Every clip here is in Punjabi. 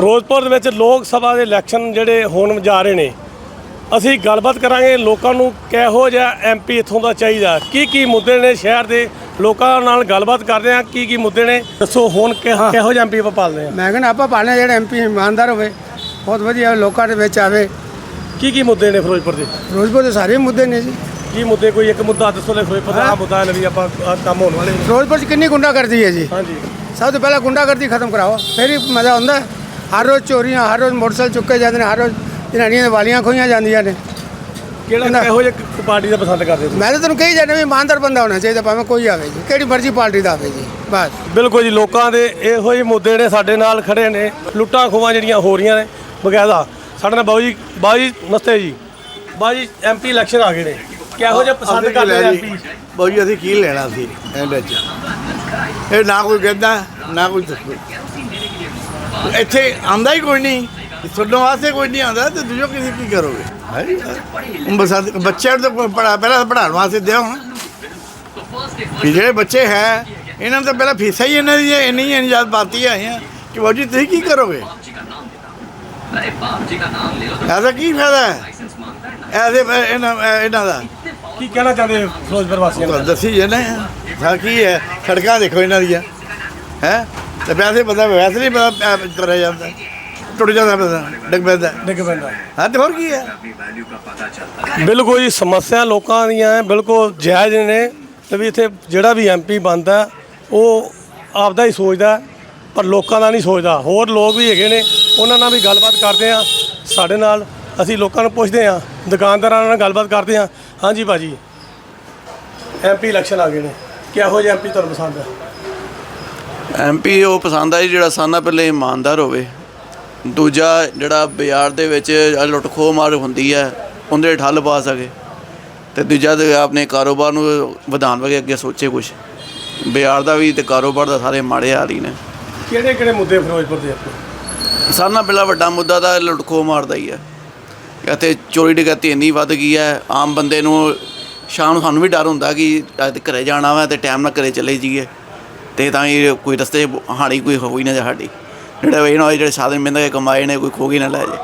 ਫਿਰੋਜ਼ਪੁਰ ਦੇ ਵਿੱਚ ਲੋਕ ਸਭਾ ਦੇ ਇਲੈਕਸ਼ਨ ਜਿਹੜੇ ਹੋਣ ਜਾ ਰਹੇ ਨੇ ਅਸੀਂ ਗੱਲਬਾਤ ਕਰਾਂਗੇ ਲੋਕਾਂ ਨੂੰ ਕਿਹੋ ਜਿਹਾ ਐਮਪੀ ਇੱਥੋਂ ਦਾ ਚਾਹੀਦਾ। ਕੀ ਕੀ ਮੁੱਦੇ ਨੇ ਸ਼ਹਿਰ ਦੇ? ਲੋਕਾਂ ਨਾਲ ਗੱਲਬਾਤ ਕਰਦੇ ਆ ਕੀ ਕੀ ਮੁੱਦੇ ਨੇ? ਦੱਸੋ ਹੁਣ ਕਿਹੋ ਜਿਹਾ ਐਮਪੀ ਆਪਾਂ ਪਾਲਦੇ ਆ ਮੈਂ ਕਹਿੰਦਾ ਆਪਾਂ ਪਾਣੇ ਜਿਹੜੇ ਐਮਪੀ ਇਮਾਨਦਾਰ ਹੋਵੇ ਬਹੁਤ ਵਧੀਆ ਲੋਕਾਂ ਦੇ ਵਿੱਚ ਆਵੇ। ਕੀ ਕੀ ਮੁੱਦੇ ਨੇ ਫਿਰੋਜ਼ਪੁਰ ਦੇ? ਫਿਰੋਜ਼ਪੁਰ ਦੇ ਸਾਰੇ ਮੁੱਦੇ ਨੇ ਜੀ। ਕੀ ਮੁੱਦੇ ਕੋਈ ਇੱਕ ਮੁੱਦਾ ਦੱਸੋ ਲੈ ਫਿਰੋਜ਼ਪੁਰ ਦਾ ਮੁੱਦਾ ਵੀ ਆਪਾਂ ਕੰਮ ਹੋਣ ਵਾਲੇ। ਫਿਰੋਜ਼ਪੁਰ 'ਚ ਕਿੰਨੀ ਗੁੰਡਾਗਰਦੀ ਹੈ ਜੀ? ਹਾਂਜੀ। ਸਭ ਤੋਂ ਪਹਿਲਾਂ ਗੁੰਡਾਗਰਦੀ ਖਤਮ ਕਰਾਓ ਫਿਰ ਹੀ ਮਜ਼ਾ ਆਉਂਦਾ। ਹਰ ਰੋਜ਼ ਚੋਰੀਆਂ ਹਰ ਰੋਜ਼ ਮੋਟਰਸਾਈਕਲ ਚੁੱਕੇ ਜਾਂਦੇ ਨੇ ਹਰ ਰੋਜ਼ ਜਨਾਨੀਆਂ ਦੇ ਵਾਲੀਆਂ ਖੋਈਆਂ ਜਾਂਦੀਆਂ ਨੇ। ਕਿਹੜਾ ਕਿਹੋ ਜਿਹਾ ਪਾਰਟੀ ਦਾ ਪਸੰਦ ਕਰਦੇ ਹੋ ਮੈਂ ਤਾਂ ਤੁਹਾਨੂੰ ਕਹੀ ਜਾਂਦਾ ਵੀ ਇਮਾਨਦਾਰ ਬੰਦਾ ਹੋਣਾ ਚਾਹੀਦਾ ਭਾਵੇਂ ਕੋਈ ਆਵੇ ਜੀ ਕਿਹੜੀ ਮਰਜ਼ੀ ਪਾਰਟੀ ਦਾ ਆਵੇ ਜੀ ਬਸ। ਬਿਲਕੁਲ ਜੀ ਲੋਕਾਂ ਦੇ ਇਹੋ ਹੀ ਮੁੱਦੇ ਨੇ ਸਾਡੇ ਨਾਲ ਖੜੇ ਨੇ ਲੁੱਟਾਂ ਖੋਹਾਂ ਜਿਹੜੀਆਂ ਹੋ ਰਹੀਆਂ ਨੇ ਬਕਾਇਦਾ। ਸਾਡੇ ਨਾਲ ਬਾਬੂ ਜੀ ਬਾਬੂ ਜੀ ਨਮਸਤੇ ਜੀ। ਬਾਬੂ ਜੀ ਐਮਪੀ ਇਲੈਕਸ਼ਨ ਆ ਗਏ ਨੇ। ਕਿਹੋ ਜਿਹਾ ਪਸੰਦ ਕਰਦੇ ਐਮਪੀ ਬਾਊ ਜੀ ਅਸੀਂ ਕੀ ਲੈਣਾ ਸੀ ਇਹਦੇ ਚ ਇਹ ਨਾ ਕੋਈ ਕਹਿੰਦਾ ਨਾ ਕੋਈ ਦੱਸਦਾ। ਇੱਥੇ ਆਂਦਾ ਹੀ ਕੋਈ ਨਹੀਂ। ਤੁਹਾਡੇ ਵਾਸਤੇ ਕੋਈ ਨਹੀਂ ਆਂਦਾ ਤੇ ਦੂਜੋ ਕਿਸੇ ਕੀ ਕਰੋਗੇ? ਹੈ ਬੱਚਿਆਂ ਨੂੰ ਤਾਂ ਪੜਾ ਪਹਿਲਾਂ ਪੜਾਉਣ ਵਾਸਤੇ ਦਿਓ ਹੁਣ। ਕਿ ਜਿਹੜੇ ਬੱਚੇ ਹੈ ਇਹਨਾਂ ਤਾਂ ਪਹਿਲਾਂ ਫੀਸਾਂ ਹੀ ਇਹਨਾਂ ਦੀਆਂ ਇੰਨੀ ਇੰਨੀ ਜ਼ਿਆਦਾ ਪਾਤੀ ਆਈਆਂ ਕਿ ਬਾਊ ਜੀ ਤੁਸੀਂ ਕੀ ਕਰੋਗੇ? ਐਸਾ ਕੀ ਫਾਇਦਾ ਹੈ? ਐਸੇ ਇਹਨਾਂ ਇਹਨਾਂ ਦਾ। ਕੀ ਕਹਿਣਾ ਚਾਹੁੰਦੇ ਫਿਰੋਜ਼ਪੁਰ ਵਾਸੀਆਂ ਨੂੰ? ਦੱਸੀ ਜੇ ਨਾ ਸਾ ਕੀ ਹੈ? ਸੜਕਾਂ ਦੇਖੋ ਇਹਨਾਂ ਦੀਆਂ। ਹੈ? ਤੇ ਵੈਸੇ ਪਤਾ ਵੈਸੇ ਨਹੀਂ ਪਤਾ ਤੁਰਿਆ ਜਾਂਦਾ। ਟੁੱਟ ਜਾਂਦਾ ਪਤਾ ਡਿੱਗ ਪੈਂਦਾ। ਡਿੱਗ ਪੈਂਦਾ। ਹਾਂ ਤੇ ਹੋਰ ਕੀ ਹੈ? ਬਿਲਕੁਲ ਜੀ ਸਮੱਸਿਆ ਲੋਕਾਂ ਦੀਆਂ ਹੈ, ਬਿਲਕੁਲ ਜਾਇਜ਼ ਨੇ। ਤੇ ਵੀ ਇੱਥੇ ਜਿਹੜਾ ਵੀ ਐਮਪੀ ਬਣਦਾ ਉਹ ਆਪਦਾ ਹੀ ਸੋਚਦਾ ਪਰ ਲੋਕਾਂ ਦਾ ਨਹੀਂ ਸੋਚਦਾ। ਹੋਰ ਲੋਕ ਵੀ ਹੈਗੇ ਨੇ ਉਹਨਾਂ ਨਾਲ ਵੀ ਗੱਲਬਾਤ ਕਰਦੇ ਆ ਸਾਡੇ ਨਾਲ ਅਸੀਂ ਲੋਕਾਂ ਨੂੰ ਪੁੱਛਦੇ ਆ ਦੁਕਾਨਦਾਰਾਂ ਨਾਲ ਗੱਲਬਾਤ ਕਰਦੇ ਆ ਹਾਂਜੀ ਭਾਜੀ ਐਮਪੀ ਇਲੈਕਸ਼ਨ ਆ ਗਏ ਨੇ। ਕਿਹੋ ਜਿਹਾ ਐਮਪੀ ਤੁਹਾਨੂੰ ਪਸੰਦ ਹੈ? ਐਮਪੀ ਉਹ ਪਸੰਦ ਆ ਜੀ ਜਿਹੜਾ ਸਾਨਾ ਪਹਿਲੇ ਇਮਾਨਦਾਰ ਹੋਵੇ। ਦੂਜਾ ਜਿਹੜਾ ਬਾਜ਼ਾਰ ਦੇ ਵਿੱਚ ਲੁੱਟ ਖੋਹ ਮਾਰ ਹੁੰਦੀ ਹੈ ਉਹਦੇ ਠੱਲ ਪਾ ਸਕੇ। ਤੇ ਦੂਜਾ ਤੇ ਆਪਣੇ ਕਾਰੋਬਾਰ ਨੂੰ ਵਧਾਉਣ ਵਗੇ ਅੱਗੇ ਸੋਚੇ ਕੁਝ ਬਾਜ਼ਾਰ ਦਾ ਵੀ ਤੇ ਕਾਰੋਬਾਰ ਦਾ ਸਾਰੇ ਮਾੜੇ ਹਾਲ ਹੀ ਨੇ। ਕਿਹੜੇ ਕਿਹੜੇ ਮੁੱਦੇ ਫਿਰੋਜ਼ਪੁਰ ਦੇ ਆਪਣੇ ਸਾਨਾ ਪਹਿਲਾ ਵੱਡਾ ਮੁੱਦਾ ਤਾਂ ਲੁੱਟ ਖੋਹ ਮਾਰਦਾ ਹੀ ਹੈ। ਅਤੇ ਚੋਰੀ ਡਕੈਤੀ ਇੰਨੀ ਵੱਧ ਗਈ ਹੈ ਆਮ ਬੰਦੇ ਨੂੰ ਸ਼ਾਮ ਨੂੰ ਸਾਨੂੰ ਵੀ ਡਰ ਹੁੰਦਾ ਕਿ ਅੱਜ ਘਰੇ ਜਾਣਾ ਵਾ ਤੇ ਟਾਈਮ ਨਾਲ ਘਰੇ ਚਲੇ ਜਾਈਏ। ਤੇ ਤਾਂ ਹੀ ਕੋਈ ਰਸਤੇ ਹਾਣੀ ਕੋਈ ਹੋਈ ਨਾ ਸਾਡੀ। ਜਿਹੜਾ ਇਹ ਨਾ ਹੋਏ ਜਿਹੜੇ ਸਾਧਨ ਮਿੰਦਾ ਕਮਾਏ ਨੇ ਕੋਈ ਖੋ ਕੇ ਨਾ ਲੈ ਜੇ।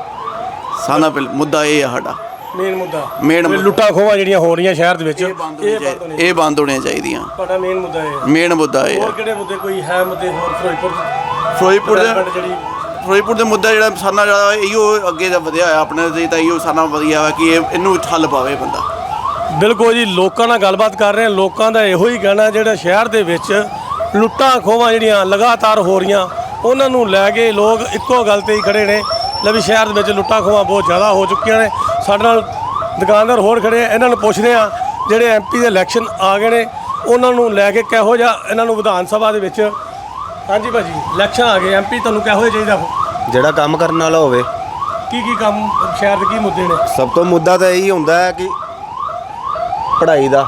ਸਾਨਾ ਮੁੱਦਾ ਇਹ ਹੈ ਸਾਡਾ। ਮੇਨ ਮੁੱਦਾ। ਮੁੱਦਾ। ਲੁੱਟਾਂ ਖੋਹਾਂ ਜਿਹੜੀਆਂ ਹੋ ਰਹੀਆਂ ਸ਼ਹਿਰ ਦੇ ਵਿੱਚ ਇਹ ਬੰਦ ਹੋਣੀਆਂ ਚਾਹੀਦੀਆਂ। ਤੁਹਾਡਾ ਮੇਨ ਮੁੱਦਾ ਇਹ ਹੈ ਮੇਨ ਮੁੱਦਾ ਇਹ ਹੋਰ ਹੈ ਕਿਹੜੇ ਮੁੱਦੇ? ਕੋਈ ਹੈ ਮੁੱਦੇ ਹੋਰ ਫਿਰੋਜ਼ਪੁਰ ਫਿਰੋਜ਼ਪੁਰ ਦੇ ਫਿਰੋਜ਼ਪੁਰ ਦੇ ਮੁੱਦਾ ਜਿਹੜਾ ਸਾਨਾ ਜਿਹੜਾ ਇਹੋ ਅੱਗੇ ਦਾ ਵਧਿਆ ਹੋਇਆ ਆਪਣੇ ਤੇ ਤਾਂ ਇਹੋ ਸਾਨਾ ਵਧੀਆ ਵਾ ਕਿ ਇਹ ਇਹਨੂੰ ਹੱਲ ਪਾਵੇ ਬੰਦਾ। ਬਿਲਕੁਲ ਜੀ ਲੋਕਾਂ ਨਾਲ ਗੱਲਬਾਤ ਕਰ ਰਹੇ ਹਾਂ। ਲੋਕਾਂ ਦਾ ਇਹੋ ਹੀ ਕਹਿਣਾ ਜਿਹੜਾ ਸ਼ਹਿਰ ਦੇ ਵਿੱਚ ਲੁੱਟਾਂ ਖੋਹਾਂ ਜਿਹੜੀਆਂ ਲਗਾਤਾਰ ਹੋ ਰਹੀਆਂ ਉਹਨਾਂ ਨੂੰ ਲੈ ਕੇ ਲੋਕ ਇੱਕੋ ਗੱਲ ਤੇ ਹੀ ਖੜੇ ਨੇ। ਲੈ ਵੀ ਸ਼ਹਿਰ ਦੇ ਵਿੱਚ ਲੁੱਟਾਂ ਖੋਹਾਂ ਬਹੁਤ ਜ਼ਿਆਦਾ ਹੋ ਚੁੱਕੀਆਂ ਨੇ। ਸਾਡੇ ਨਾਲ ਦੁਕਾਨਦਾਰ ਹੋਰ ਖੜੇ ਆ ਇਹਨਾਂ ਨੂੰ ਪੁੱਛਦੇ ਆ ਜਿਹੜੇ ਐਮਪੀ ਦੇ ਇਲੈਕਸ਼ਨ ਆ ਗਏ ਨੇ ਉਹਨਾਂ ਨੂੰ ਲੈ ਕੇ ਕਿਹੋ ਜਿਹਾ ਇਹਨਾਂ ਨੂੰ ਵਿਧਾਨ ਸਭਾ ਦੇ ਵਿੱਚ ਹਾਂਜੀ ਭਾਜੀ ਇਲੈਕਸ਼ਨ ਆ ਗਏ ਐਮਪੀ ਤੁਹਾਨੂੰ ਕਿਹੋ ਜਿਹਾ ਚਾਹੀਦਾ? ਜਿਹੜਾ ਕੰਮ ਕਰਨ ਵਾਲਾ ਹੋਵੇ। ਕੀ ਕੀ ਕੰਮ ਸ਼ਹਿਰ ਦੇ ਕੀ ਮੁੱਦੇ ਨੇ? ਸਭ ਤੋਂ ਮੁੱਦਾ ਤਾਂ ਇਹੀ ਹੁੰਦਾ ਹੈ ਕਿ ਪੜ੍ਹਾਈ ਦਾ।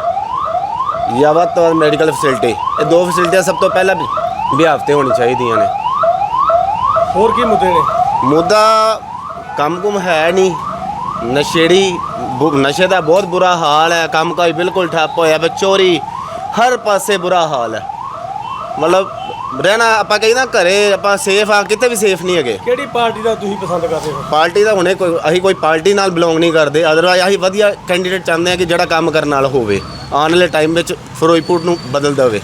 ਵੱਧ ਮੈਡੀਕਲ ਫੈਸਿਲਿਟੀ ਇਹ ਦੋ ਫੈਸਿਲਿਟੀਆਂ ਸਭ ਤੋਂ ਪਹਿਲਾਂ ਬਿਹਾਫ ਤੇ ਹੋਣੀ ਚਾਹੀਦੀਆਂ ਨੇ। ਹੋਰ ਕੀ ਮੁੱਦੇ ਨੇ? ਮੁੱਦਾ ਕੰਮ ਕੁਮ ਹੈ ਨਹੀਂ। ਨਸ਼ੇੜੀ ਬੁ- ਨਸ਼ੇ ਦਾ ਬਹੁਤ ਬੁਰਾ ਹਾਲ ਹੈ। ਕੰਮ ਕਾਜ ਬਿਲਕੁਲ ਠੱਪ ਹੋਇਆ ਵਾ ਚੋਰੀ ਹਰ ਪਾਸੇ ਬੁਰਾ ਹਾਲ ਹੈ। ਮਤਲਬ ਰਹਿਣਾ ਆਪਾਂ ਕਹਿੰਦਾ ਘਰੇ ਆਪਾਂ ਸੇਫ ਆ ਕਿਤੇ ਵੀ ਸੇਫ ਨਹੀਂ ਹੈਗੇ। ਕਿਹੜੀ ਪਾਰਟੀ ਦਾ ਤੁਸੀਂ ਪਸੰਦ ਕਰਦੇ ਹੋ? ਪਾਰਟੀ ਦਾ ਹੁਣੇ ਕੋਈ ਅਸੀਂ ਕੋਈ ਪਾਰਟੀ ਨਾਲ ਬਿਲੋਂਗ ਨਹੀਂ ਕਰਦੇ। ਅਦਰਵਾਈਜ਼ ਅਸੀਂ ਵਧੀਆ ਕੈਂਡੀਡੇਟ ਚਾਹੁੰਦੇ ਹਾਂ ਕਿ ਜਿਹੜਾ ਕੰਮ ਕਰਨ ਨਾਲ ਹੋਵੇ। ਆਉਣ ਵਾਲੇ ਟਾਈਮ ਵਿੱਚ ਫਿਰੋਜ਼ਪੁਰ ਨੂੰ ਬਦਲ ਦੇਵੇ।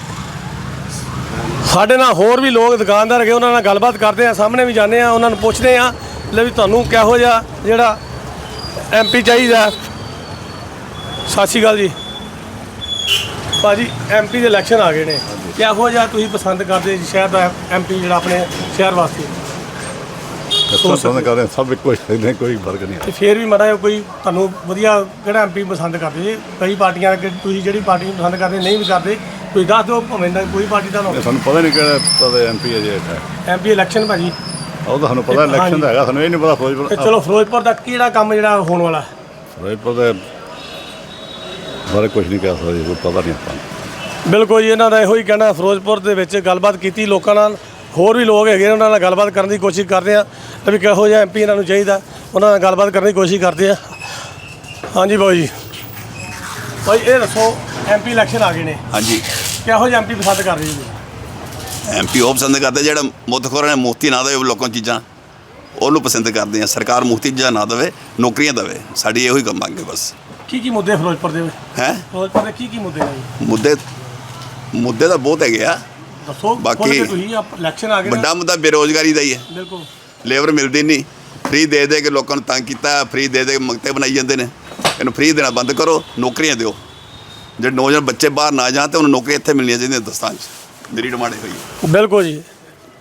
ਸਾਡੇ ਨਾਲ ਹੋਰ ਵੀ ਲੋਕ ਦੁਕਾਨਦਾਰ ਹੈਗੇ, ਉਹਨਾਂ ਨਾਲ ਗੱਲਬਾਤ ਕਰਦੇ ਆ ਸਾਹਮਣੇ ਵੀ ਜਾਂਦੇ ਆ ਉਹਨਾਂ ਨੂੰ ਪੁੱਛਦੇ ਆ ਲੈ ਵੀ ਤੁਹਾਨੂੰ ਕਿਹੋ ਜਿਹਾ ਜਿਹੜਾ ਐਮਪੀ ਚਾਹੀਦਾ। ਸਤਿ ਸ਼੍ਰੀ ਅਕਾਲ ਜੀ। ਭਾਜੀ ਐਮਪੀ ਦੇ ਇਲੈਕਸ਼ਨ ਆ ਗਏ ਨੇ। ਕਿਹੋ ਜਿਹਾ ਤੁਸੀਂ ਪਸੰਦ ਕਰਦੇ ਜੀ ਸ਼ਹਿਰ ਦਾ ਐਮਪੀ ਜਿਹੜਾ ਆਪਣੇ ਸ਼ਹਿਰ ਵਾਸਤੇ? ਦੱਸੋ ਪਸੰਦ ਕਰਦੇ ਹਾਂ, ਸਭ ਇੱਕੋ ਹੀ ਨੇ ਕੋਈ ਫ਼ਰਕ ਨਹੀਂ ਤੇ ਫੇਰ ਵੀ ਮਾੜਾ ਜਿਹਾ ਕੋਈ ਤੁਹਾਨੂੰ ਵਧੀਆ ਕਿਹੜਾ ਐਮਪੀ ਪਸੰਦ ਕਰਦੇ ਜੀ? ਕਈ ਪਾਰਟੀਆਂ ਕਿ ਤੁਸੀਂ ਜਿਹੜੀ ਪਾਰਟੀ ਨੂੰ ਪਸੰਦ ਕਰਦੇ ਨਹੀਂ ਵੀ ਕਰਦੇ ਤੁਸੀਂ ਦੱਸ ਦਿਓ ਭਾਵੇਂ ਨਾ ਕੋਈ ਪਾਰਟੀ ਦਾ ਇਹ ਸਾਨੂੰ ਪਤਾ ਨਹੀਂ ਕਿਹੜਾ ਪਤਾ ਐਮਪੀ ਹੈ ਜੇ ਹੈ ਐਮਪੀ ਇਲੈਕਸ਼ਨ ਭਾਜੀ। ਉਹ ਤਾਂ ਸਾਨੂੰ ਪਤਾ ਇਲੈਕਸ਼ਨ ਦਾ ਹੈਗਾ ਸਾਨੂੰ ਇਹ ਨਹੀਂ ਪਤਾ ਤੇ ਫਿਰੋਜ਼ਪੁਰ ਚਲੋ ਫਿਰੋਜ਼ਪੁਰ ਦਾ ਕਿਹੜਾ ਕੰਮ ਜਿਹੜਾ ਹੋਣ ਵਾਲਾ? ਫਿਰੋਜ਼ਪੁਰ ਦੇ ਬਾਰੇ ਕੁਝ ਨਹੀਂ ਕਹਿ ਸਕਦੇ ਕੋਈ ਪਤਾ ਨਹੀਂ ਆਪਾਂ ਨੂੰ। ਬਿਲਕੁਲ ਜੀ ਇਹਨਾਂ ਦਾ ਇਹੋ ਹੀ ਕਹਿਣਾ ਫਿਰੋਜ਼ਪੁਰ ਦੇ ਵਿੱਚ ਗੱਲਬਾਤ ਕੀਤੀ ਲੋਕਾਂ ਨਾਲ। ਹੋਰ ਵੀ ਲੋਕ ਹੈਗੇ ਨੇ, ਉਹਨਾਂ ਨਾਲ ਗੱਲਬਾਤ ਕਰਨ ਦੀ ਕੋਸ਼ਿਸ਼ ਕਰਦੇ ਆ ਵੀ ਕਿਹੋ ਜਿਹਾ ਐਮਪੀ ਇਹਨਾਂ ਨੂੰ ਚਾਹੀਦਾ ਉਹਨਾਂ ਨਾਲ ਗੱਲਬਾਤ ਕਰਨ ਦੀ ਕੋਸ਼ਿਸ਼ ਕਰਦੇ ਆ। ਹਾਂਜੀ ਬਾਊ ਜੀ। ਭਾਈ ਇਹ ਦੱਸੋ ਐਮਪੀ ਇਲੈਕਸ਼ਨ ਆ ਗਏ ਨੇ। ਹਾਂਜੀ। ਕਿਹੋ ਜਿਹਾ ਐਮਪੀ ਪਸੰਦ ਕਰ ਰਹੇ ਜੀ ਐਮਪੀ ਉਹ ਪਸੰਦ ਕਰਦੇ ਜਿਹੜਾ ਮੁੱਤਖੋਰਾਂ ਨੇ ਮੋਤੀ ਨਾ ਦੇ ਲੋਕਾਂ ਨੂੰ ਚੀਜ਼ਾਂ ਉਹਨੂੰ ਪਸੰਦ ਕਰਦੇ ਆ। ਸਰਕਾਰ ਮੁਫਤੀ ਜਾਂ ਨਾ ਦੇਵੇ ਨੌਕਰੀਆਂ ਦੇਵੇ। ਸਾਡੀ ਇਹੋ ਹੀ ਕੰਮ ਮੰਗੇ ਬਸ। ਕੀ ਕੀ ਮੁੱਦੇ ਫਿਰੋਜ਼ਪੁਰ ਦੇ ਹੈ? ਫਿਰੋਜ਼ਪੁਰ ਦੇ ਕੀ ਕੀ ਮੁੱਦੇ ਨੇ? ਜੀ ਮੁੱਦੇ ਮੁੱਦੇ ਤਾਂ ਬਹੁਤ ਹੈਗੇ ਆ। ਦੱਸੋ ਬਾਕੀ- ਤੁਸੀਂ? ਇਲੈਕਸ਼ਨ ਆ ਗਏ। ਵੱਡਾ ਮੁੱਦਾ ਬੇਰੋਜ਼ਗਾਰੀ ਦਾ ਹੀ ਹੈ। ਬਿਲਕੁਲ। ਲੇਬਰ ਮਿਲਦੀ ਨਹੀਂ। ਫ੍ਰੀ ਦੇ ਦੇ ਕੇ ਲੋਕਾਂ ਨੂੰ ਤੰਗ ਕੀਤਾ ਫ੍ਰੀ ਦੇ ਦੇ ਕੇ ਮੰਗਤੇ ਬਣਾਈ ਜਾਂਦੇ ਨੇ। ਇਹਨੂੰ ਫ੍ਰੀ ਦੇਣਾ ਬੰਦ ਕਰੋ ਨੌਕਰੀਆਂ ਦਿਓ। ਜਿਹੜੇ ਨੌਜਵਾਨ ਬੱਚੇ ਬਾਹਰ ਨਾ ਜਾਣ ਤੇ ਉਹਨੂੰ ਨੌਕਰੀਆਂ ਇੱਥੇ ਮਿਲਣੀਆਂ ਚਾਹੀਦੀਆਂ ਹਿੰਦੁਸਤਾਨ 'ਚ। ਮੇਰੀ ਡਿਮਾਂਡ ਇਹੋ ਹੀ ਹੈ। ਬਿਲਕੁਲ ਜੀ।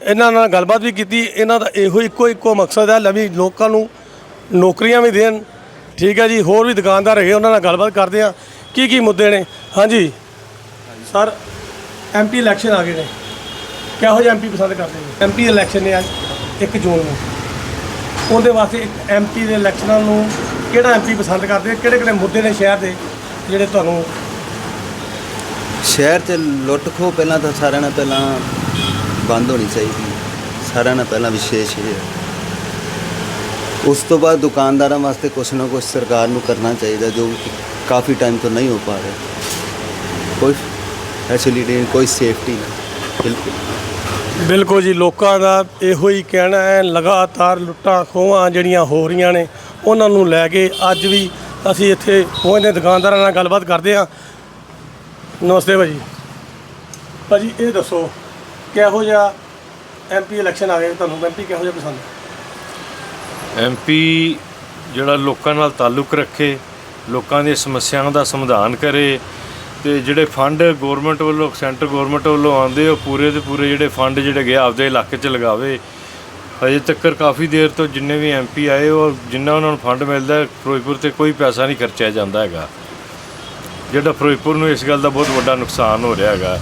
ਇਹਨਾਂ ਨਾਲ ਗੱਲਬਾਤ ਵੀ ਕੀਤੀ। ਇਹਨਾਂ ਦਾ ਇਹੋ ਇੱਕੋ ਇੱਕੋ ਮਕਸਦ ਹੈ ਲਵੀ ਲੋਕਾਂ ਨੂੰ ਨੌਕਰੀਆਂ ਵੀ ਦੇਣ। ਠੀਕ ਹੈ ਜੀ। ਹੋਰ ਵੀ ਦੁਕਾਨਦਾਰ ਹੈਗੇ ਉਹਨਾਂ ਨਾਲ ਗੱਲਬਾਤ ਕਰਦੇ ਆ ਕੀ ਕੀ ਮੁੱਦੇ ਨੇ? ਹਾਂਜੀ। ਸਰ। ਐਮਪੀ ਇਲੈਕਸ਼ਨ ਆ ਗਏ ਨੇ। ਕਿਹੋ ਜਿਹੇ ਐਮਪੀ ਪਸੰਦ ਕਰਦੇ ਨੇ? ਐਮਪੀ ਇਲੈਕਸ਼ਨ ਨੇ ਅੱਜ 1 ਜੂਨ ਨੂੰ। ਉਹਦੇ ਵਾਸਤੇ ਇੱਕ ਐਮਪੀ ਦੇ ਇਲੈਕਸ਼ਨਾਂ ਨੂੰ ਕਿਹੜਾ ਐਮਪੀ ਪਸੰਦ ਕਰਦੇ? ਕਿਹੜੇ ਕਿਹੜੇ ਮੁੱਦੇ ਨੇ ਸ਼ਹਿਰ ਦੇ ਜਿਹੜੇ ਤੁਹਾਨੂੰ ਸ਼ਹਿਰ 'ਚ ਲੁੱਟ ਖੋਹ ਪਹਿਲਾਂ ਤਾਂ ਸਾਰਿਆਂ ਨਾਲ ਪਹਿਲਾਂ ਬੰਦ ਹੋਣੀ ਚਾਹੀਦੀ ਸਾਰਿਆਂ ਨਾਲ ਪਹਿਲਾਂ ਵਿਸ਼ੇਸ਼ ਇਹ ਹੈ। ਉਸ ਤੋਂ ਬਾਅਦ ਦੁਕਾਨਦਾਰਾਂ ਵਾਸਤੇ ਕੁਛ ਨਾ ਕੁਛ ਸਰਕਾਰ ਨੂੰ ਕਰਨਾ ਚਾਹੀਦਾ ਜੋ ਕਾਫੀ ਟਾਈਮ ਤੋਂ ਨਹੀਂ ਹੋ ਪਾ ਰਿਹਾ। ਕੋਈ ਫੈਸਿਲਿਟੀ ਨਹੀਂ ਕੋਈ ਸੇਫਟੀ ਨਹੀਂ ਬਿਲਕੁਲ। ਬਿਲਕੁਲ ਜੀ ਲੋਕਾਂ ਦਾ ਇਹੋ ਹੀ ਕਹਿਣਾ ਹੈ ਲਗਾਤਾਰ ਲੁੱਟਾਂ ਖੋਹਾਂ ਜਿਹੜੀਆਂ ਹੋ ਰਹੀਆਂ ਨੇ ਉਹਨਾਂ ਨੂੰ ਲੈ ਕੇ ਅੱਜ ਵੀ ਅਸੀਂ ਇੱਥੇ ਪਹੁੰਚਦੇ ਦੁਕਾਨਦਾਰਾਂ ਨਾਲ ਗੱਲਬਾਤ ਕਰਦੇ ਹਾਂ। ਨਮਸਤੇ ਭਾਜੀ। ਭਾਜੀ ਇਹ ਦੱਸੋ ਕਿਹੋ ਜਿਹਾ ਐਮਪੀ ਇਲੈਕਸ਼ਨ ਆ ਗਏ ਤੁਹਾਨੂੰ ਐਮਪੀ ਕਿਹੋ ਜਿਹਾ ਪਸੰਦ ਐਮਪੀ ਜਿਹੜਾ ਲੋਕਾਂ ਨਾਲ ਤਾਲੁਕ ਰੱਖੇ ਲੋਕਾਂ ਦੀਆਂ ਸਮੱਸਿਆਵਾਂ ਦਾ ਸਮਾਧਾਨ ਕਰੇ ਤੇ ਜਿਹੜੇ ਫੰਡ ਗਵਰਨਮੈਂਟ ਵੱਲੋਂ, ਸੈਂਟਰ ਗਵਰਨਮੈਂਟ ਵੱਲੋਂ ਆਉਂਦੇ ਉਹ ਪੂਰੇ ਦੇ ਪੂਰੇ ਜਿਹੜੇ ਫੰਡ ਜਿਹੜੇ ਗਏ ਆਪਦੇ ਇਲਾਕੇ 'ਚ ਲਗਾਵੇ। ਹਜੇ ਤੱਕ ਕਾਫੀ ਦੇਰ ਤੋਂ ਜਿੰਨੇ ਵੀ ਐਮਪੀ ਆਏ, ਉਹ ਜਿੰਨਾ ਉਹਨਾਂ ਨੂੰ ਫੰਡ ਮਿਲਦਾ, ਫਿਰੋਜ਼ਪੁਰ ਤੇ ਕੋਈ ਪੈਸਾ ਨਹੀਂ ਖਰਚਿਆ ਜਾਂਦਾ ਹੈਗਾ। ਜਿਹੜਾ ਫਿਰੋਜ਼ਪੁਰ ਨੂੰ ਇਸ ਗੱਲ ਦਾ ਬਹੁਤ ਵੱਡਾ ਨੁਕਸਾਨ ਹੋ ਰਿਹਾ ਹੈਗਾ।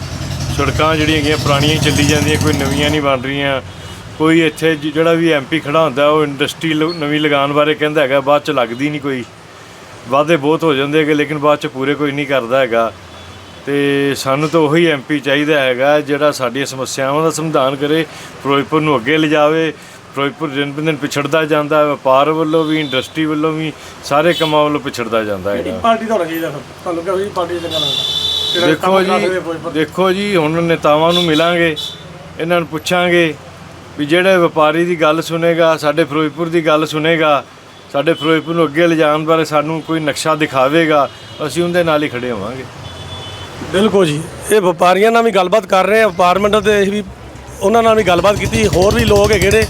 ਸੜਕਾਂ ਜਿਹੜੀਆਂ ਹੈਗੀਆਂ, ਪੁਰਾਣੀਆਂ ਹੀ ਚੱਲੀ ਜਾਂਦੀਆਂ, ਕੋਈ ਨਵੀਆਂ ਨਹੀਂ ਬਣ ਰਹੀਆਂ। ਕੋਈ ਇੱਥੇ ਜਿਹੜਾ ਵੀ ਐਮਪੀ ਖੜਾ ਹੁੰਦਾ, ਉਹ ਇੰਡਸਟਰੀ ਲ- ਨਵੀਂ ਲਗਾਉਣ ਬਾਰੇ ਕਹਿੰਦਾ ਹੈਗਾ, ਬਾਅਦ ਚ ਲੱਗਦੀ ਨਹੀਂ ਕੋਈ। ਵਾਅਦੇ ਬਹੁਤ ਹੋ ਜਾਂਦੇ ਹੈਗੇ, ਲੇਕਿਨ ਬਾਅਦ ਚ ਪੂਰੇ ਕੋਈ ਨਹੀਂ ਕਰਦਾ ਹੈਗਾ। ਤੇ ਸਾਨੂੰ ਤਾਂ ਉਹੀ ਐਮਪੀ ਚਾਹੀਦਾ ਹੈਗਾ ਜਿਹੜਾ ਸਾਡੀਆਂ ਸਮੱਸਿਆਵਾਂ ਦਾ ਸਮਾਧਾਨ ਕਰੇ ਫਿਰੋਜ਼ਪੁਰ ਨੂੰ ਅੱਗੇ ਲਿਜਾਵੇ ਫਿਰੋਜ਼ਪੁਰ ਦਿਨ ਦਿਨ ਪਿਛੜਦਾ ਜਾਂਦਾ ਹੈ ਵਪਾਰ ਵੱਲੋਂ ਵੀ ਇੰਡਸਟਰੀ ਵੱਲੋਂ ਵੀ ਸਾਰੇ ਕੰਮਾਂ ਵੱਲੋਂ ਪਿਛੜਦਾ ਜਾਂਦਾ ਕਿਹੜੀ ਹੈਗਾ ਪਾਰਟੀ ਦਾ ਹੋਣਾ ਚਾਹੀਦਾ ਫਿਰ ਤੁਹਾਨੂੰ ਕਿਹੋ ਜਿਹੀ ਪਾਰਟੀ ਚੰਗਾ ਲੱਗਦਾ? ਦੇਖੋ ਜੀ। ਦੇਖੋ ਜੀ ਹੁਣ ਨੇਤਾਵਾਂ ਨੂੰ ਮਿਲਾਂਗੇ ਇਹਨਾਂ ਨੂੰ ਪੁੱਛਾਂਗੇ ਵੀ ਜਿਹੜੇ ਵਪਾਰੀ ਦੀ ਗੱਲ ਸੁਨੇਗਾ ਸਾਡੇ ਫਿਰੋਜ਼ਪੁਰ ਦੀ ਗੱਲ ਸੁਨੇਗਾ ਸਾਡੇ ਫਿਰੋਜ਼ਪੁਰ ਨੂੰ ਅੱਗੇ ਲਿਜਾਣ ਬਾਰੇ ਸਾਨੂੰ ਕੋਈ ਨਕਸ਼ਾ ਦਿਖਾਵੇਗਾ ਅਸੀਂ ਉਹਦੇ ਨਾਲ ਹੀ ਖੜੇ ਹੋਵਾਂਗੇ। ਬਿਲਕੁਲ ਜੀ। ਇਹ ਵਪਾਰੀਆਂ ਨਾਲ ਵੀ ਗੱਲਬਾਤ ਕਰ ਰਹੇ ਆ ਵਪਾਰ ਮੰਡਲ ਤੇ ਅਸੀਂ ਵੀ ਉਹਨਾਂ ਨਾਲ ਵੀ ਗੱਲਬਾਤ ਕੀਤੀ। ਹੋਰ ਵੀ ਲੋਕ ਹੈਗੇ ਨੇ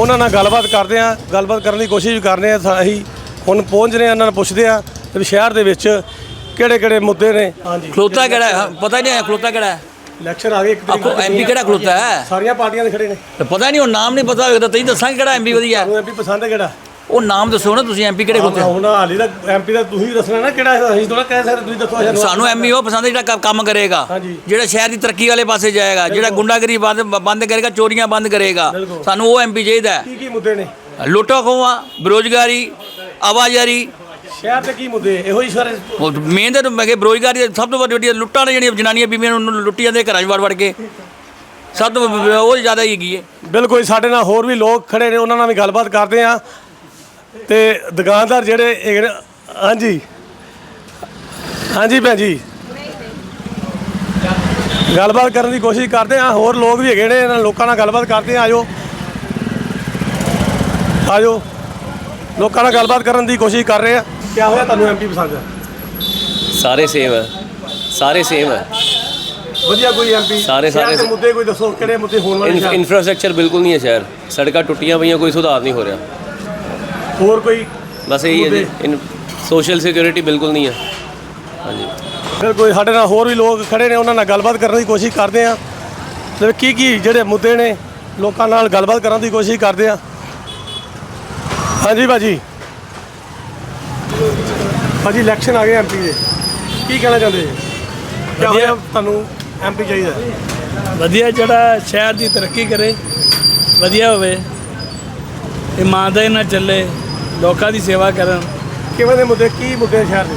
ਉਹਨਾਂ ਨਾਲ ਗੱਲਬਾਤ ਕਰਦੇ ਆ ਗੱਲਬਾਤ ਕਰਨ ਦੀ ਕੋਸ਼ਿਸ਼ ਵੀ ਕਰ ਰਹੇ ਆ। ਤਾਂ ਅਸੀਂ ਹੁਣ ਪਹੁੰਚ ਰਹੇ ਆ ਉਹਨਾਂ ਨੂੰ ਪੁੱਛਦੇ ਆ ਵੀ ਸ਼ਹਿਰ ਦੇ ਵਿੱਚ ਕਿਹੜੇ ਕਿਹੜੇ ਮੁੱਦੇ ਨੇ। ਹਾਂਜੀ। ਖਲੋਤਾ ਕਿਹੜਾ ਹੈ? ਪਤਾ ਹੀ ਨਹੀਂ ਹੈ ਖਲੋਤਾ ਕਿਹੜਾ ਹੈ? ਇਲੈਕਸ਼ਨ ਆ ਗਏ ਇੱਕ ਆਪਕੋ ਐਮਪੀ ਕਿਹੜਾ ਖਲੋਤਾ ਹੈ? ਸਾਰੀਆਂ ਪਾਰਟੀਆਂ ਦੇ ਖੜੇ ਨੇ। ਤੇ ਪਤਾ ਨਹੀਂ ਉਹ ਨਾਮ ਨਹੀਂ ਪਤਾ ਹੋਵੇਗਾ ਤਾਂ ਤੁਸੀਂ ਦੱਸਾਂਗੇ ਕਿਹੜਾ ਐਮਪੀ ਵਧੀਆ ਹੈ। ਤੁਹਾਨੂੰ ਐਮਪੀ ਪਸੰਦ ਹੈ ਕਿਹੜਾ? ਉਹ ਨਾਮ ਦੱਸੋ ਨਾ ਤੁਸੀਂ ਐਮਪੀ ਕਿਹੜੇ ਖਲੋਤੇ ਹੁਣ ਹਾਲੀ ਦਾ ਐਮਪੀ ਦਾ ਤੁਸੀਂ ਦੱਸਣਾ ਨਾ ਕਿਹੜਾ ਅਸੀਂ ਥੋੜਾ ਕਹਿ ਸਕਦੇ ਤੁਸੀਂ ਦੱਸੋ ਸਾਨੂੰ। ਸਾਨੂੰ ਐਮਪੀ ਉਹ ਪਸੰਦ ਹੈ ਜਿਹੜਾ ਕ- ਕੰਮ ਕਰੇਗਾ। ਹਾਂਜੀ। ਜਿਹੜਾ ਸ਼ਹਿਰ ਦੀ ਤਰੱਕੀ ਵਾਲੇ ਪਾਸੇ ਜਾਏਗਾ ਜਿਹੜਾ ਗੁੰਡਾਗਰੀ ਬੰਦ ਬੰਦ ਕਰੇਗਾ ਚੋਰੀਆਂ ਬੰਦ ਕਰੇਗਾ ਬਿਲਕੁਲ। ਸਾਨੂੰ ਉਹ ਐਮਪੀ ਚਾਹੀਦਾ ਹੈ। ਕੀ ਕੀ ਮੁੱਦੇ ਨੇ? ਲੁੱਟੋ ਖੋਹਾਂ ਬੇਰੁਜ਼ਗਾਰੀ ਆਵਾਜ਼ਾਰੀ ਸ਼ਹਿਰ ਤੇ ਕੀ ਮੁੱਦੇ? ਇਹੋ ਹੀ ਸਾਰੇ ਮੇਨ ਤਾਂ ਮੈਂ ਕਿ ਬੇਰੁਜ਼ਗਾਰੀ ਦਾ ਸਭ ਤੋਂ ਵੱਡੀ ਵੱਡੀ ਲੁੱਟਾਂ ਨੇ ਜਿਹੜੀਆਂ ਜਨਾਨੀਆਂ ਬੀਬੀਆਂ ਨੂੰ ਲੁੱਟੀ ਜਾਂਦੇ ਘਰਾਂ 'ਚ ਵੜ ਵੜ ਕੇ। ਸਭ ਤੋਂ ਵ- ਉਹ ਜ਼ਿਆਦਾ ਹੀ ਹੈਗੀ ਹੈ। ਬਿਲਕੁਲ ਸਾਡੇ ਨਾਲ ਹੋਰ ਵੀ ਲੋਕ ਖੜੇ ਨੇ ਉਹਨਾਂ ਨਾਲ ਵੀ ਗੱਲਬਾਤ ਕਰਦੇ ਆ ਤੇ ਦੁਕਾਨਦਾਰ ਜਿਹੜੇ ਨੇ ਹਾਂਜੀ। ਹਾਂਜੀ ਭੈਣ ਜੀ। ਗੱਲਬਾਤ ਕਰਨ ਦੀ ਕੋਸ਼ਿਸ਼ ਕਰਦੇ ਆ ਹੋਰ ਲੋਕ ਵੀ ਹੈਗੇ ਨੇ ਇਹਨਾਂ ਲੋਕਾਂ ਨਾਲ ਗੱਲਬਾਤ ਕਰਦੇ ਆ ਆਜੋ। ਆਜੋ। ਲੋਕਾਂ ਨਾਲ ਗੱਲਬਾਤ ਕਰਨ ਦੀ ਕੋਸ਼ਿਸ਼ ਕਰ ਰਹੇ ਆ ਕਿਆ ਹੋਇਆ ਤੁਹਾਨੂੰ ਐਮਪੀ ਪਸੰਦ? ਹੈ ਸਾਰੇ ਸੇਮ ਹੈ ਸਾਰੇ ਸੇਮ ਹੈ ਵਧੀਆ ਕੋਈ ਐਮਪੀ ਸਾਰੇ- ਸਾਰੇ- ਮੁੱਦੇ ਕੋਈ ਦੱਸੋ ਕਿਹੜੇ ਮੁੱਦੇ ਹੋਣ ਵਾਲੇ ਸ਼ਹਿਰ? ਇਨਫਰਾਸਟ੍ਰਕਚਰ ਬਿਲਕੁਲ ਨਹੀਂ ਹੈ ਸ਼ਹਿਰ। ਸੜਕਾਂ ਟੁੱਟੀਆਂ ਪਈਆਂ ਕੋਈ ਸੁਧਾਰ ਨਹੀਂ ਹੋ ਰਿਹਾ। ਹੋਰ ਕੋਈ ਬਸ ਇਹੀ ਹੈ ਜੀ। ਇਨ ਸੋਸ਼ਲ ਸਿਕਿਉਰਿਟੀ ਬਿਲਕੁਲ ਨਹੀਂ ਹੈ ਹਾਂਜੀ। ਬਿਲਕੁਲ ਸਾਡੇ ਨਾਲ ਹੋਰ ਵੀ ਲੋਕ ਖੜੇ ਨੇ ਉਹਨਾਂ ਨਾਲ ਗੱਲਬਾਤ ਕਰਨ ਦੀ ਕੋਸ਼ਿਸ਼ ਕਰਦੇ ਆ। ਤੇ ਕੀ ਕੀ ਜਿਹੜੇ ਮੁੱਦੇ ਨੇ ਲੋਕਾਂ ਨਾਲ ਗੱਲਬਾਤ ਕਰਨ ਦੀ ਕੋਸ਼ਿਸ਼ ਕਰਦੇ ਆ। ਹਾਂਜੀ ਭਾਜੀ। ਭਾਜੀ ਇਲੈਕਸ਼ਨ ਆ ਗਏ ਐਮਪੀ ਦੇ। ਕੀ ਕਹਿਣਾ ਚਾਹੁੰਦੇ ਜੀ? ਕਿਆ ਹੋਇਆ ਤੁਹਾਨੂੰ ਐਮਪੀ ਚਾਹੀਦਾ? ਵਧੀਆ ਜਿਹੜਾ ਸ਼ਹਿਰ ਦੀ ਤਰੱਕੀ ਕਰੇ ਵਧੀਆ ਹੋਵੇ। ਇਮਾਨਦਾਰੀ ਨਾਲ ਚੱਲੇ। ਲੋਕਾਂ ਦੀ ਸੇਵਾ ਕਰਨ। ਕਿਵੇਂ ਦੇ ਮੁੱਦੇ ਕੀ ਮੁੱਦੇ ਸ਼ਹਿਰ ਦੇ?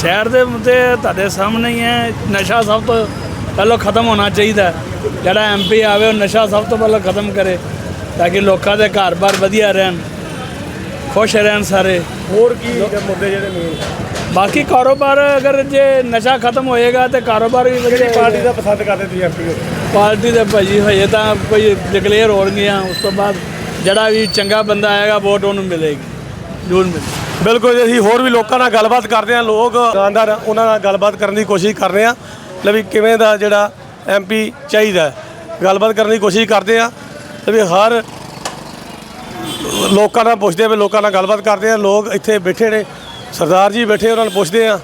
ਸ਼ਹਿਰ ਦੇ ਮੁੱਦੇ ਤੁਹਾਡੇ ਸਾਹਮਣੇ ਹੀ ਹੈ। ਨਸ਼ਾ ਸਭ ਤੋਂ ਪਹਿਲਾਂ ਖਤਮ ਹੋਣਾ ਚਾਹੀਦਾ ਜਿਹੜਾ ਐਮਪੀ ਆਵੇ ਉਹ ਨਸ਼ਾ ਸਭ ਤੋਂ ਪਹਿਲਾਂ ਖਤਮ ਕਰੇ ਤਾਂ ਕਿ ਲੋਕਾਂ ਦੇ ਘਰ-ਬਾਰ ਵਧੀਆ ਰਹਿਣ ਖੁਸ਼ ਰਹਿਣ ਸਾਰੇ। ਹੋਰ ਕੀ ਮੁੱਦੇ ਜਿਹੜੇ ਮੇਨ ਬਾਕੀ ਕਾਰੋਬਾਰ ਅਗਰ ਜੇ ਨਸ਼ਾ ਖਤਮ ਹੋਏਗਾ ਤੇ ਕਾਰੋਬਾਰ ਵੀ ਵਧੀਆ ਪਾਰਟੀ। ਦਾ ਪਸੰਦ ਕਰਦੇ ਤੁਸੀਂ ਐਮਪੀ ਪਾਰਟੀ ਦੇ ਭਾਜੀ ਹਜੇ ਤਾਂ ਕੋਈ ਡਿਕਲੇਅਰ ਹੋ ਗਈਆਂ ਉਸ ਤੋਂ ਬਾਅਦ ਜਿਹੜਾ ਵੀ ਚੰਗਾ ਬੰਦਾ ਆਏਗਾ, ਵੋਟ ਉਹਨੂੰ ਮਿਲੇਗੀ, ਜ਼ਰੂਰ ਮਿਲੇਗੀ। ਬਿਲਕੁਲ ਜੀ, ਅਸੀਂ ਹੋਰ ਵੀ ਲੋਕਾਂ ਨਾਲ ਗੱਲਬਾਤ ਕਰਦੇ ਹਾਂ, ਲੋਕ ਦੁਕਾਨਦਾਰ ਉਹਨਾਂ ਨਾਲ ਗੱਲਬਾਤ ਕਰਨ ਦੀ ਕੋਸ਼ਿਸ਼ ਕਰ ਰਹੇ ਹਾਂ, ਲੈ ਵੀ ਕਿਵੇਂ ਦਾ ਜਿਹੜਾ ਐਮਪੀ ਚਾਹੀਦਾ ਗੱਲਬਾਤ ਕਰਨ ਦੀ ਕੋਸ਼ਿਸ਼ ਕਰਦੇ ਹਾਂ, ਤੇ ਵੀ ਹਰ ਲੋਕਾਂ ਨਾਲ ਪੁੱਛਦੇ ਵੀ ਲੋਕਾਂ ਨਾਲ ਗੱਲਬਾਤ ਕਰਦੇ ਆ ਲੋਕ ਇੱਥੇ ਬੈਠੇ ਨੇ, ਸਰਦਾਰ ਜੀ ਬੈਠੇ ਉਹਨਾਂ ਨੂੰ ਪੁੱਛਦੇ ਆ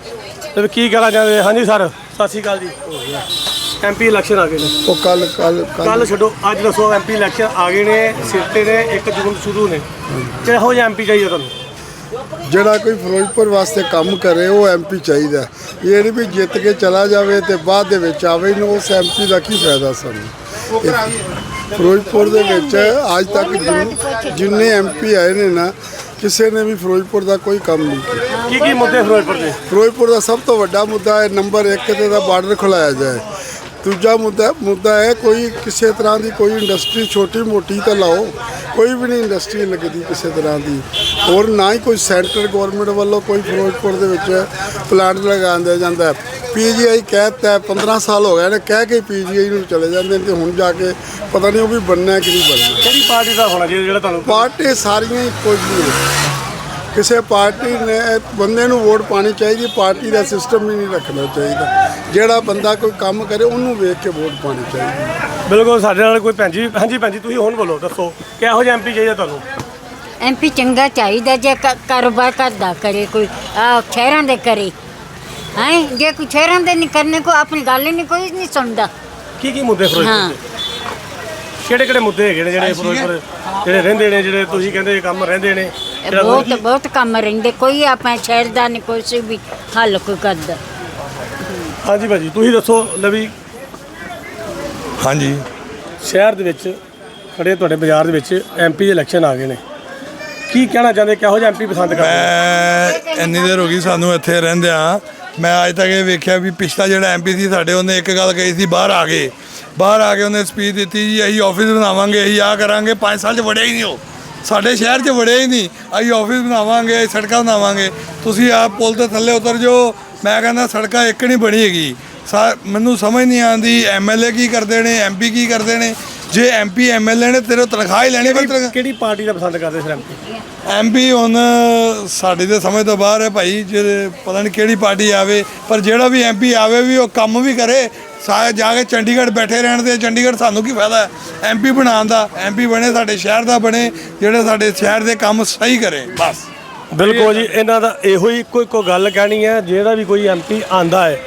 ਤੇ ਵੀ ਕੀ ਕਹਿਣਾ ਚਾਹੁੰਦੇ ਹਾਂਜੀ ਸਰ, ਸਤਿ ਸ਼੍ਰੀ ਅਕਾਲ ਜੀ। ਐਮਪੀ ਇਲੈਕਸ਼ਨ ਆ ਗਏ ਨੇ। ਉਹ ਕੱਲ ਕੱਲ ਕੱਲ। ਛੱਡੋ ਅੱਜ ਦੱਸੋ ਐਮਪੀ ਇਲੈਕਸ਼ਨ ਆ ਗਏ ਨੇ ਤੇ ਨੇ 1 ਜੂਨ ਸ਼ੁਰੂ ਨੇ। ਕਿਹੋ ਜਿਹਾ ਐਮਪੀ ਚਾਹੀਦਾ ਤੁਹਾਨੂੰ? ਜਿਹੜਾ ਕੋਈ ਫਿਰੋਜ਼ਪੁਰ ਵਾਸਤੇ ਕੰਮ ਕਰੇ ਉਹ ਐਮਪੀ ਚਾਹੀਦਾ ਇਹ ਨਹੀਂ ਵੀ ਜਿੱਤ ਕੇ ਚਲਾ ਜਾਵੇ ਤੇ ਬਾਅਦ ਦੇ ਵਿੱਚ ਆਵੇ ਨੂੰ ਉਸ ਐਮਪੀ ਦਾ ਕੀ ਫਾਇਦਾ ਸਾਨੂੰ? ਫਿਰੋਜ਼ਪੁਰ ਦੇ ਵਿੱਚ ਅੱਜ ਤੱਕ ਜਿੰਨੇ ਐਮਪੀ ਆਏ ਨੇ ਨਾ ਕਿਸੇ ਨੇ ਵੀ ਫਿਰੋਜ਼ਪੁਰ ਦਾ ਕੋਈ ਕੰਮ ਨਹੀਂ ਕੀਤਾ। ਕੀ ਕੀ ਮੁੱਦੇ ਫਿਰੋਜ਼ਪੁਰ ਦੇ? ਫਿਰੋਜ਼ਪੁਰ ਦਾ ਸਭ ਤੋਂ ਵੱਡਾ ਮੁੱਦਾ ਹੈ ਨੰਬਰ 1 ਤੇ ਦਾ ਬਾਰਡਰ ਖੁਲਾਇਆ ਜਾਏ। ਦੂਜਾ ਮੁੱਦਾ ਮੁੱਦਾ ਹੈ ਕੋਈ ਕਿਸੇ ਤਰ੍ਹਾਂ ਦੀ ਕੋਈ ਇੰਡਸਟਰੀ ਛੋਟੀ ਮੋਟੀ ਤਾਂ ਲਾਓ ਕੋਈ ਵੀ ਨਹੀਂ ਇੰਡਸਟਰੀ ਲੱਗਦੀ ਕਿਸੇ ਤਰ੍ਹਾਂ ਦੀ। ਔਰ ਨਾ ਹੀ ਕੋਈ ਸੈਂਟਰ ਗਵਰਨਮੈਂਟ ਵੱਲੋਂ ਕੋਈ ਫਿਰੋਜ਼ਪੁਰ ਦੇ ਵਿੱਚ ਪਲਾਂਟ ਲਗਾਉਂਦਾ ਜਾਂਦਾ ਹੈ। ਪੀਜੀਆਈ ਕਹਿਤਾ 15 ਸਾਲ ਹੋ ਗਏ ਨੇ ਕਹਿ ਕੇ ਪੀਜੀਆਈ ਨੂੰ ਚਲੇ ਜਾਂਦੇ ਨੇ ਤੇ ਹੁਣ ਜਾ ਕੇ ਪਤਾ ਨਹੀਂ ਉਹ ਵੀ ਬਣਨਾ ਹੈ ਕਿ ਨਹੀਂ ਬਣਨਾ। ਕਿਹੜੀ ਪਾਰਟੀ ਦਾ ਹੋਣਾ ਜਿਹੜਾ ਤੁਹਾਨੂੰ ਪਾਰਟੀ ਸਾਰੀਆਂ ਇੱਕੋ ਜਿਹੀਆਂ ਨੇ। ਕਿਸੇ ਪਾਰਟੀ ਨੇ ਬੰਦੇ ਨੂੰ ਵੋਟ ਪਾਣੀ ਚਾਹੀਦੀ ਪਾਰਟੀ ਦਾ ਸਿਸਟਮ ਹੀ ਨਹੀਂ ਰੱਖਣਾ ਚਾਹੀਦਾ। ਜਿਹੜਾ ਬੰਦਾ ਕੋਈ ਕੰਮ ਕਰੇ ਉਹਨੂੰ ਵੇਖ ਕੇ ਵੋਟ ਪਾਣੀ ਚਾਹੀਦੀ। ਬਿਲਕੁਲ ਸਾਡੇ ਨਾਲ ਕੋਈ ਭੈਣ ਜੀ ਹਾਂਜੀ ਭੈਣ ਜੀ ਤੁਸੀਂ ਹੁਣ ਬੋਲੋ ਦੱਸੋ ਕਿਹੋ ਜਿਹਾ ਐਮਪੀ ਚਾਹੀਦਾ ਤੁਹਾਨੂੰ? ਐਮਪੀ ਚੰਗਾ ਚਾਹੀਦਾ ਜੇ ਕ- ਕਾਰੋਬਾਰ ਕਰਦਾ ਕਰੇ ਕੋਈ ਆ ਸ਼ਹਿਰਾਂ ਦੇ ਕਰੇ। ਹੈ ਜੇ ਕੋਈ ਸ਼ਹਿਰਾਂ ਦੇ ਨਹੀਂ ਕਰਨੇ ਕੋ ਆਪਣੀ ਗੱਲ ਹੀ ਨਹੀਂ ਕੋਈ ਨਹੀਂ ਸੁਣਦਾ। ਕੀ ਕੀ ਮੁੱਦੇ ਫਿਰੋਜ਼ਪੁਰ ਹਾਂ। ਦੇ? ਕਿਹੜੇ ਕਿਹੜੇ ਮੁੱਦੇ ਹੈਗੇ ਨੇ ਜਿਹੜੇ ਫਿਰੋਜ਼ਪੁਰ ਜਿਹੜੇ ਰਹਿੰਦੇ ਨੇ ਜਿਹੜੇ ਤੁਸੀਂ ਕਹਿੰਦੇ ਕੰਮ ਰਹਿੰਦੇ ਨੇ ਇਹ ਬਹੁਤ ਬਹੁਤ ਕੰਮ ਰਹਿੰਦੇ ਕੋਈ ਆਪਣੇ ਸ਼ਹਿਰ ਦਾ ਨਹੀਂ ਕੋਈ ਸੀ ਵੀ ਹੱਲ ਕੋਈ ਕਰਦਾ। ਹਾਂਜੀ ਭਾਜੀ ਤੁਸੀਂ ਦੱਸੋ ਲਵੀ ਹਾਂਜੀ। ਸ਼ਹਿਰ ਦੇ ਵਿੱਚ ਖੜੇ ਤੁਹਾਡੇ ਬਾਜ਼ਾਰ ਦੇ ਵਿੱਚ ਐਮਪੀ ਦੇ ਇਲੈਕਸ਼ਨ ਆ ਗਏ ਨੇ। ਕੀ ਕਹਿਣਾ ਚਾਹੁੰਦੇ ਕਿਹੋ ਜਿਹਾ ਐਮਪੀ ਪਸੰਦ ਕਰਦੇ ਮੈਂ ਇੰਨੀ ਦੇਰ ਹੋ ਗਈ ਸਾਨੂੰ ਇੱਥੇ ਰਹਿੰਦਿਆਂ ਮੈਂ ਅੱਜ ਤੱਕ ਇਹ ਵੇਖਿਆ ਵੀ ਪਿਛਲਾ ਜਿਹੜਾ ਐਮਪੀ ਸੀ ਸਾਡੇ, ਉਹਨੇ ਇੱਕ ਗੱਲ ਕਹੀ ਸੀ, ਬਾਹਰ ਆ ਗਏ। ਬਾਹਰ ਆ ਕੇ ਉਹਨੇ ਸਪੀਚ ਦਿੱਤੀ ਜੀ, ਅਸੀਂ ਆਫਿਸ ਬਣਾਵਾਂਗੇ, ਅਸੀਂ ਆ ਕਰਾਂਗੇ 5 ਸਾਲ 'ਚ ਵੜਿਆ ਹੀ ਨਹੀਂ ਉਹ। ਸਾਡੇ ਸ਼ਹਿਰ 'ਚ ਵੜਿਆ ਹੀ ਨਹੀਂ, ਅਸੀਂ ਆਫਿਸ ਬਣਾਵਾਂਗੇ, ਅਸੀਂ ਸੜਕਾਂ ਬਣਾਵਾਂਗੇ। ਤੁਸੀਂ ਆਪ ਪੁਲ ਦੇ ਥੱਲੇ ਉਤਰ ਜਾਓ, ਮੈਂ ਕਹਿੰਦਾ ਸੜਕਾਂ ਇੱਕ ਨਹੀਂ ਬਣੀ ਹੈਗੀ। ਸਾ ਮੈਨੂੰ ਸਮਝ ਨਹੀਂ ਆਉਂਦੀ ਐਮਐਲਏ ਕੀ ਕਰਦੇ ਨੇ ਐਮਪੀ ਕੀ ਕਰਦੇ ਨੇ। ਜੇ ਐਮਪੀ ਐਮਐਲਏ ਨੇ ਤੇਰੇ ਤਨਖਾਹ ਹੀ ਲੈਣੀ ਤਨਖਾਹ ਕਿਹੜੀ ਪਾਰਟੀ ਦਾ ਪਸੰਦ ਕਰਦੇ ਫਿਰ ਐਮਪੀ ਐਮਪੀ ਹੁਣ ਸਾਡੀ ਤੇ ਸਮਝ ਤੋਂ ਬਾਹਰ ਹੈ ਭਾਈ ਜੇ ਪਤਾ ਨਹੀਂ ਕਿਹੜੀ ਪਾਰਟੀ ਆਵੇ ਪਰ ਜਿਹੜਾ ਵੀ ਐਮਪੀ ਆਵੇ ਵੀ ਉਹ ਕੰਮ ਵੀ ਕਰੇ ਸਾਰੇ ਜਾ ਕੇ ਚੰਡੀਗੜ੍ਹ ਬੈਠੇ ਰਹਿਣ ਦੇ ਚੰਡੀਗੜ੍ਹ ਸਾਨੂੰ ਕੀ ਫਾਇਦਾ? ਐਮਪੀ ਬਣਾਉਣ ਦਾ ਐਮਪੀ ਬਣੇ ਸਾਡੇ ਸ਼ਹਿਰ ਦਾ ਬਣੇ ਜਿਹੜੇ ਸਾਡੇ ਸ਼ਹਿਰ ਦੇ ਕੰਮ ਸਹੀ ਕਰੇ ਬਸ। ਬਿਲਕੁਲ ਜੀ ਇਹਨਾਂ ਦਾ ਇਹੋ ਹੀ ਇੱਕੋ ਇੱਕੋ ਗੱਲ ਕਹਿਣੀ ਹੈ ਜਿਹੜਾ ਵੀ ਕੋਈ ਐਮਪੀ ਆਂਦਾ ਹੈ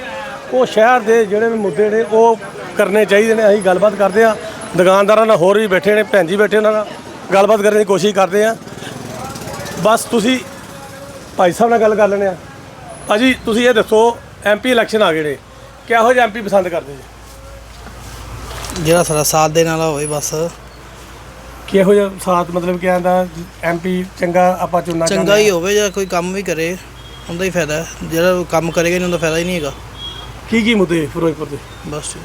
ਉਹ ਸ਼ਹਿਰ ਦੇ ਜਿਹੜੇ ਵੀ ਮੁੱਦੇ ਨੇ ਉਹ ਕਰਨੇ ਚਾਹੀਦੇ ਨੇ ਅਸੀਂ ਗੱਲਬਾਤ ਕਰਦੇ ਆ ਦੁਕਾਨਦਾਰਾਂ ਨਾਲ ਹੋਰ ਵੀ ਬੈਠੇ ਨੇ ਭੈਣ ਜੀ ਬੈਠੇ ਉਹਨਾਂ ਨਾਲ ਗੱਲਬਾਤ ਕਰਨ ਦੀ ਕੋਸ਼ਿਸ਼ ਕਰਦੇ ਆ। ਬਸ ਤੁਸੀਂ ਭਾਈ ਸਾਹਿਬ ਨਾਲ ਗੱਲ ਕਰ ਲੈਣੇ ਆ। ਭਾਜੀ ਤੁਸੀਂ ਇਹ ਦੱਸੋ ਐਮਪੀ ਇਲੈਕਸ਼ਨ ਆ ਗਏ ਨੇ ਕਿਹੋ ਜਿਹਾ ਐਮਪੀ ਪਸੰਦ ਕਰਦੇ ਜੀ? ਜਿਹੜਾ ਸਾਡਾ ਸਾਥ ਦੇਣ ਵਾਲਾ ਹੋਵੇ ਬਸ। ਕਿਹੋ ਜਿਹਾ ਸਾਥ ਮਤਲਬ ਕਿ ਆਂਦਾ ਐਮਪੀ ਚੰਗਾ ਆਪਾਂ ਚੁਣਨਾ ਚੰਗਾ ਹੀ ਹਾਂ। ਹੋਵੇ ਜਾਂ ਕੋਈ ਕੰਮ ਵੀ ਕਰੇ ਉਹਦਾ ਹੀ ਫਾਇਦਾ ਹੈ। ਜਿਹੜਾ ਕੰਮ ਕਰੇਗਾ ਨਹੀਂ ਉਹਦਾ ਫਾਇਦਾ ਹੀ ਨਹੀਂ ਹੈਗਾ। ਕੀ ਕੀ ਮੁੱਦੇ ਫਿਰੋਜ਼ਪੁਰ ਦੇ? ਬਸ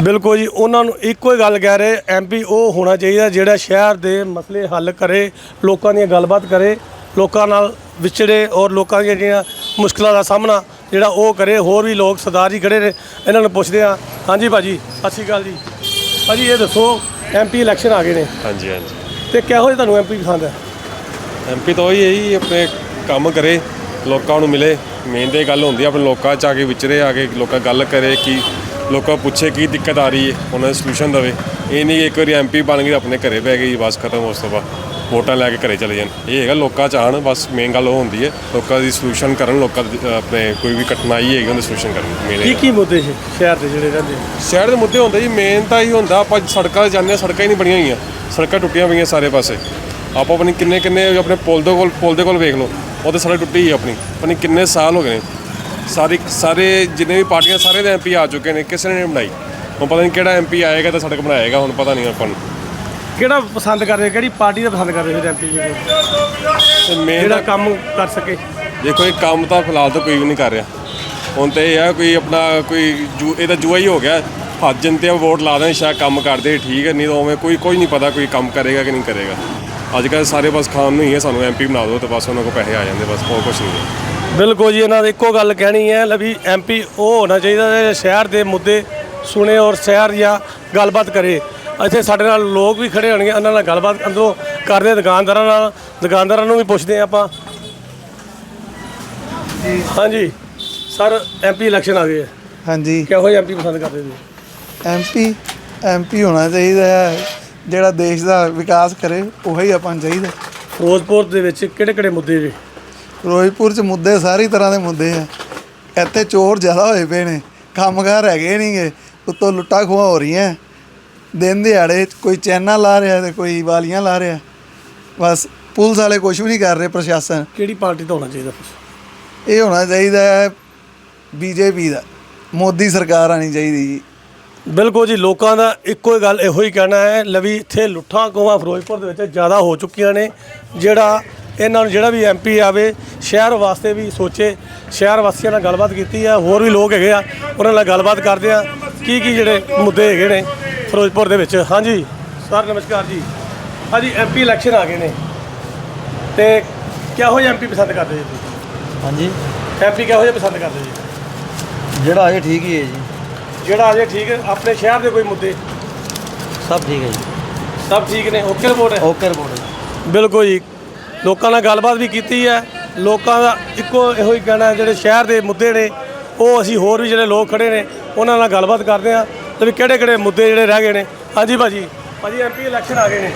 ਬਿਲਕੁਲ ਜੀ ਉਹਨਾਂ ਨੂੰ ਇੱਕੋ ਹੀ ਗੱਲ ਕਹਿ ਰਹੇ ਐਮਪੀ ਉਹ ਹੋਣਾ ਚਾਹੀਦਾ ਜਿਹੜਾ ਸ਼ਹਿਰ ਦੇ ਮਸਲੇ ਹੱਲ ਕਰੇ ਲੋਕਾਂ ਦੀਆਂ ਗੱਲਬਾਤ ਕਰੇ ਲੋਕਾਂ ਨਾਲ ਵਿਚੜੇ ਔਰ ਲੋਕਾਂ ਦੀਆਂ ਜਿਹੜੀਆਂ ਮੁਸ਼ਕਲਾਂ ਦਾ ਸਾਹਮਣਾ ਜਿਹੜਾ ਉਹ ਕਰੇ ਹੋਰ ਵੀ ਲੋਕ ਸਰਦਾਰ ਜੀ ਖੜੇ ਨੇ ਇਹਨਾਂ ਨੂੰ ਪੁੱਛਦੇ ਆ ਹਾਂਜੀ ਭਾਜੀ ਸਤਿ ਸ਼੍ਰੀ ਅਕਾਲ ਜੀ। ਭਾਜੀ ਇਹ ਦੱਸੋ ਐਮਪੀ ਇਲੈਕਸ਼ਨ ਆ ਗਏ ਨੇ। ਹਾਂਜੀ ਹਾਂਜੀ। ਤੇ ਕਿਹੋ ਜਿਹਾ ਤੁਹਾਨੂੰ ਐਮਪੀ ਪਸੰਦ ਹੈ? ਐਮਪੀ ਤਾਂ ਉਹੀ ਹੈ ਜੀ ਆਪਣੇ ਕੰਮ ਕਰੇ ਲੋਕਾਂ ਨੂੰ ਮਿਲੇ। ਮੇਨ ਤੇ ਇਹ ਗੱਲ ਹੁੰਦੀ ਆ ਆਪਣੇ ਲੋਕਾਂ 'ਚ ਆ ਕੇ ਵਿਚਰੇ ਆ ਕੇ ਲੋਕਾਂ ਗੱਲ ਕਰੇ ਕਿ ਲੋਕਾਂ ਪੁੱਛੇ ਕੀ ਦਿੱਕਤ ਆ ਰਹੀ ਹੈ ਉਹਨਾਂ ਦਾ ਸੋਲੂਸ਼ਨ ਦੇਵੇ। ਇਹ ਨਹੀਂ ਇੱਕ ਵਾਰੀ ਐਮਪੀ ਬਣ ਗਏ ਆਪਣੇ ਘਰੇ ਬਹਿ ਗਏ ਬਸ ਖਤਮ ਉਸ ਤੋਂ ਬਾਅਦ ਵੋਟਾਂ ਲੈ ਕੇ ਘਰੇ ਚਲੇ ਜਾਣ। ਇਹ ਹੈਗਾ ਲੋਕਾਂ 'ਚ ਆਉਣ ਬਸ ਮੇਨ ਗੱਲ ਉਹ ਹੁੰਦੀ ਹੈ ਲੋਕਾਂ ਦੀ ਸੋਲੂਸ਼ਨ ਕਰਨ ਲੋਕਾਂ ਦੀ, ਆਪਣੇ ਕੋਈ ਵੀ ਕਠਿਨਾਈ ਹੈਗੀ ਉਹਦਾ ਸੋਲੂਸ਼ਨ ਕਰਨ ਮੇਨ ਕੀ ਕੀ ਮੁੱਦੇ ਸੀ ਸ਼ਹਿਰ ਦੇ ਜਿਹੜੇ ਰਹਿੰਦੇ? ਸ਼ਹਿਰ ਦੇ ਮੁੱਦੇ ਹੁੰਦੇ ਜੀ ਮੇਨ ਤਾਂ ਹੀ ਹੁੰਦਾ ਆਪਾਂ ਸੜਕਾਂ 'ਤੇ ਜਾਂਦੇ ਸੜਕਾਂ ਹੀ ਨਹੀਂ ਬਣੀਆਂ ਹੋਈਆਂ। ਸੜਕਾਂ ਟੁੱਟੀਆਂ ਪਈਆਂ ਸਾਰੇ ਪਾਸੇ। ਆਪਾਂ ਆਪਣੀ ਕਿੰਨੇ ਕਿੰਨੇ ਆਪਣੇ ਪੁਲ ਦੇ ਕੋਲ ਪੁਲ ਦੇ ਕੋਲ ਵੇਖ ਲਓ ਉਹ ਤੇ ਸੜਕ ਟੁੱਟੀ ਹੀ ਆਪਣੀ। ਆਪਣੀ ਕਿੰਨੇ ਸਾਲ ਹੋ ਗਏ ਨੇ। ਸਾਰੇ ਸਾਰੇ ਜਿੰਨੇ ਵੀ ਪਾਰਟੀਆਂ ਸਾਰੇ ਦੇ ਐਮਪੀ ਆ ਚੁੱਕੇ ਨੇ ਕਿਸੇ ਨੇ ਨਹੀਂ ਬਣਾਈ। ਹੁਣ ਪਤਾ ਨਹੀਂ ਕਿਹੜਾ ਐਮਪੀ ਆਏਗਾ ਤਾਂ ਸੜਕ ਬਣਾਏਗਾ ਹੁਣ ਪਤਾ ਨਹੀਂ ਆਪਾਂ ਨੂੰ। ਕਿਹੜਾ ਪਸੰਦ ਕਰਦੇ ਕਿਹੜੀ ਪਾਰਟੀ ਦਾ ਪਸੰਦ ਕਰਦੇ ਫਿਰ ਐਮਪੀ ਜੀ ਤੇ ਮੇਨ ਜਿਹੜਾ ਕੰਮ ਕਰ ਸਕੇ। ਦੇਖੋ ਇਹ ਕੰਮ ਤਾਂ ਫਿਲਹਾਲ ਤਾਂ ਕੋਈ ਵੀ ਨਹੀਂ ਕਰ ਰਿਹਾ। ਹੁਣ ਤੇ ਇਹ ਆ ਕੋਈ ਆਪਣਾ ਕੋਈ ਜੂ ਇਹ ਤਾਂ ਜੂਆ ਹੀ ਹੋ ਗਿਆ। ਹੱਥ ਜਨਤੇ ਵੋਟ ਲਾ ਦੇਣ ਸ਼ਾਇਦ ਕੰਮ ਕਰਦੇ ਠੀਕ ਹੈ ਨਹੀਂ ਤਾਂ ਉਵੇਂ ਕੋਈ ਕੋਈ ਨਹੀਂ ਪਤਾ ਕੋਈ ਕੰਮ ਕਰੇਗਾ ਕਿ ਨਹੀਂ ਕਰੇਗਾ। ਅੱਜ ਕੱਲ੍ਹ ਸਾਰੇ ਬਸ ਖਾਣ ਨੂੰ ਹੀ ਹੈ ਸਾਨੂੰ ਐਮਪੀ ਬਣਾ ਦਿਓ ਤੇ ਬਸ ਉਹਨਾਂ ਕੋਲ ਪੈਸੇ ਆ ਜਾਂਦੇ ਬਸ ਹੋਰ ਕੁਝ ਨਹੀਂ ਹੈ। ਬਿਲਕੁਲ ਜੀ ਇਹਨਾਂ ਦੀ ਇੱਕੋ ਗੱਲ ਕਹਿਣੀ ਹੈ ਲਵੀ ਐਮਪੀ ਉਹ ਹੋਣਾ ਚਾਹੀਦਾ ਜਿਹੜਾ ਸ਼ਹਿਰ ਦੇ ਮੁੱਦੇ ਸੁਣੇ ਔਰ ਸ਼ਹਿਰ ਦੀਆਂ ਗੱਲਬਾਤ ਕਰੇ। ਇੱਥੇ ਸਾਡੇ ਨਾਲ ਲੋਕ ਵੀ ਖੜੇ ਹੋਣਗੇ ਉਹਨਾਂ ਨਾਲ ਗੱਲਬਾਤ ਅੰਦਰੋਂ ਕਰਦੇ ਹਾਂ ਦੁਕਾਨਦਾਰਾਂ ਨਾਲ। ਦੁਕਾਨਦਾਰਾਂ ਨੂੰ ਵੀ ਪੁੱਛਦੇ ਆਪਾਂ। ਹਾਂਜੀ ਸਰ ਐਮਪੀ ਇਲੈਕਸ਼ਨ ਆ ਗਏ ਹੈ। ਹਾਂਜੀ। ਕਿਹੋ ਜਿਹੇ ਐਮਪੀ ਪਸੰਦ ਕਰਦੇ ਜੀ ਐਮਪੀ ਐਮਪੀ ਹੋਣਾ ਚਾਹੀਦਾ ਹੈ ਜਿਹੜਾ ਦੇਸ਼ ਦਾ ਵਿਕਾਸ ਕਰੇ ਉਹੀ ਆਪਾਂ ਨੂੰ ਚਾਹੀਦਾ। ਫਿਰੋਜ਼ਪੁਰ ਦੇ ਵਿੱਚ ਕਿਹੜੇ ਕਿਹੜੇ ਮੁੱਦੇ ਜੀ ਫਿਰੋਜ਼ਪੁਰ ਚ ਮੁੱਦੇ ਸਾਰੀ ਤਰ੍ਹਾਂ ਦੇ ਮੁੱਦੇ ਆ। ਇੱਥੇ ਚੋਰ ਜ਼ਿਆਦਾ ਹੋਏ ਪਏ ਨੇ ਕੰਮਕਾਰ ਹੈਗੇ ਨਹੀਂਗੇ ਉੱਤੋਂ ਲੁੱਟਾਂ ਖੋਹਾਂ ਹੋ ਰਹੀਆਂ। ਦਿਨ ਦਿਹਾੜੇ ਕੋਈ ਚੈਨਾ ਲਾ ਰਿਹਾ ਤੇ ਕੋਈ ਵਾਲੀਆਂ ਲਾ ਰਿਹਾ। ਬਸ ਪੁਲਿਸ ਵਾਲੇ ਕੁਝ ਵੀ ਨਹੀਂ ਕਰ ਰਹੇ ਪ੍ਰਸ਼ਾਸਨ। ਕਿਹੜੀ ਪਾਰਟੀ ਦਾ ਹੋਣਾ ਚਾਹੀਦਾ ਇਹ ਹੋਣਾ ਚਾਹੀਦਾ ਹੈ ਬੀਜੇਪੀ ਦਾ। ਮੋਦੀ ਸਰਕਾਰ ਆਣੀ ਚਾਹੀਦੀ ਜੀ। ਬਿਲਕੁਲ ਜੀ ਲੋਕਾਂ ਦਾ ਇੱਕੋ ਹੀ ਗੱਲ ਇਹੋ ਹੀ ਕਹਿਣਾ ਹੈ ਲਵੀ ਇੱਥੇ ਲੁੱਟਾਂ ਖੋਹਾਂ ਫਿਰੋਜ਼ਪੁਰ ਦੇ ਵਿੱਚ ਜ਼ਿਆਦਾ ਹੋ ਚੁੱਕੀਆਂ ਨੇ ਜਿਹੜਾ ਇਹਨਾਂ ਨੂੰ ਜਿਹੜਾ ਵੀ ਐਮਪੀ ਆਵੇ ਸ਼ਹਿਰ ਵਾਸਤੇ ਵੀ ਸੋਚੇ ਸ਼ਹਿਰ ਵਾਸੀਆਂ ਨਾਲ ਗੱਲਬਾਤ ਕੀਤੀ ਆ ਹੋਰ ਵੀ ਲੋਕ ਹੈਗੇ ਆ ਉਹਨਾਂ ਨਾਲ ਗੱਲਬਾਤ ਕਰਦੇ ਆ ਕੀ ਕੀ ਜਿਹੜੇ ਮੁੱਦੇ ਹੈਗੇ ਨੇ ਫਿਰੋਜ਼ਪੁਰ ਦੇ ਵਿੱਚ। ਹਾਂਜੀ ਸਰ ਨਮਸਕਾਰ ਜੀ। ਹਾਂਜੀ ਐਮਪੀ ਇਲੈਕਸ਼ਨ ਆ ਗਏ ਨੇ। ਤੇ ਕਿਹੋ ਜਿਹੇ ਐਮਪੀ ਪਸੰਦ ਕਰਦੇ ਜੀ ਤੁਸੀਂ? ਹਾਂਜੀ। ਐਮਪੀ ਕਿਹੋ ਜਿਹੇ ਪਸੰਦ ਕਰਦੇ ਜੀ? ਜਿਹੜਾ ਅਜੇ ਠੀਕ ਹੀ ਹੈ ਜੀ। ਜਿਹੜਾ ਅਜੇ ਠੀਕ ਹੈ ਆਪਣੇ ਸ਼ਹਿਰ ਦੇ ਕੋਈ ਮੁੱਦੇ? ਸਭ ਠੀਕ ਹੈ ਜੀ। ਸਭ ਠੀਕ ਨੇ ਓਕੇ ਰਿਪੋਰਟ ਹੈ? ਓਕੇ ਰਿਪੋਰਟ ਬਿਲਕੁਲ ਜੀ। ਲੋਕਾਂ ਨਾਲ ਗੱਲਬਾਤ ਵੀ ਕੀਤੀ ਹੈ। ਲੋਕਾਂ ਦਾ ਇੱਕੋ ਇਹੋ ਹੀ ਕਹਿਣਾ ਜਿਹੜੇ ਸ਼ਹਿਰ ਦੇ ਮੁੱਦੇ ਨੇ ਉਹ ਅਸੀਂ ਹੋਰ ਵੀ ਜਿਹੜੇ ਲੋਕ ਖੜੇ ਨੇ ਉਹਨਾਂ ਨਾਲ ਗੱਲਬਾਤ ਕਰਦੇ ਹਾਂ ਤੇ ਵੀ ਕਿਹੜੇ ਕਿਹੜੇ ਮੁੱਦੇ ਜਿਹੜੇ ਰਹਿ ਗਏ ਨੇ। ਹਾਂਜੀ ਭਾਜੀ ਭਾਜੀ ਐਮਪੀ ਇਲੈਕਸ਼ਨ ਆ ਗਏ ਨੇ।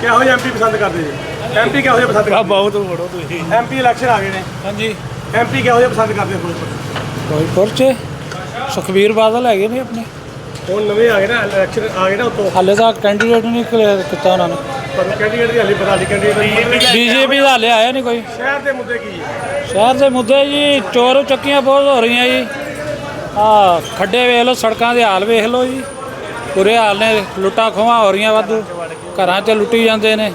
ਕਿਹੋ ਜਿਹੇ ਐਮਪੀ ਪਸੰਦ ਕਰਦੇ ਜੀ? ਐਮਪੀ ਕਿਹੋ ਜਿਹੇ ਪਸੰਦ ਕਰਦੇ? ਬਹੁਤ ਬੜੋ ਤੁਸੀਂ। ਐਮਪੀ ਇਲੈਕਸ਼ਨ ਆ ਗਏ ਨੇ। ਹਾਂਜੀ। ਐਮਪੀ ਕਿਹੋ ਜਿਹੇ ਪਸੰਦ ਕਰਦੇ ਹੋ ਫਿਰੋਜ਼ਪੁਰ 'ਚ ਸੁਖਬੀਰ ਬਾਦਲ ਹੈਗੇ ਨੇ ਆਪਣੇ। ਹੁਣ ਨਵੇਂ ਆ ਗਏ ਨਾ ਇਲੈਕਸ਼ਨ ਆ ਗਏ ਨਾ ਉਤੋਂ। ਹਾਲੇ ਤਾਂ ਕੈਂਡੀਡੇਟ ਨਹੀਂ clear ਕੀਤਾ ਉਹਨਾਂ ਨੇ। ਪਰ ਕੈਂਡੀਡੇਟ ਦੀ ਹਾਲੇ ਪਤਾ ਨਹੀਂ ਕੈਂਡੀਡੇਟ ਬੀਜੇਪੀ ਦਾ ਹਾਲੇ ਆਇਆ ਨਹੀਂ ਕੋਈ। ਸ਼ਹਿਰ ਦੇ ਮੁੱਦੇ ਕੀ ਹੈ? ਸ਼ਹਿਰ ਦੇ ਮੁੱਦੇ ਜੀ ਚੋਰ ਚੱਕੀਆਂ ਬਹੁਤ ਹੋ ਰਹੀਆਂ ਜੀ। ਆ ਖੱਡੇ ਵੇਖ ਲਓ ਸੜਕਾਂ ਦੇ ਹਾਲ ਵੇਖ ਲਓ ਜੀ। ਬੁਰੇ ਹਾਲ ਨੇ ਲੁੱਟਾਂ ਖੋਹਾਂ ਹੋ ਰਹੀਆਂ ਵਾਧੂ। ਘਰਾਂ 'ਚ ਲੁੱਟੀ ਜਾਂਦੇ ਨੇ।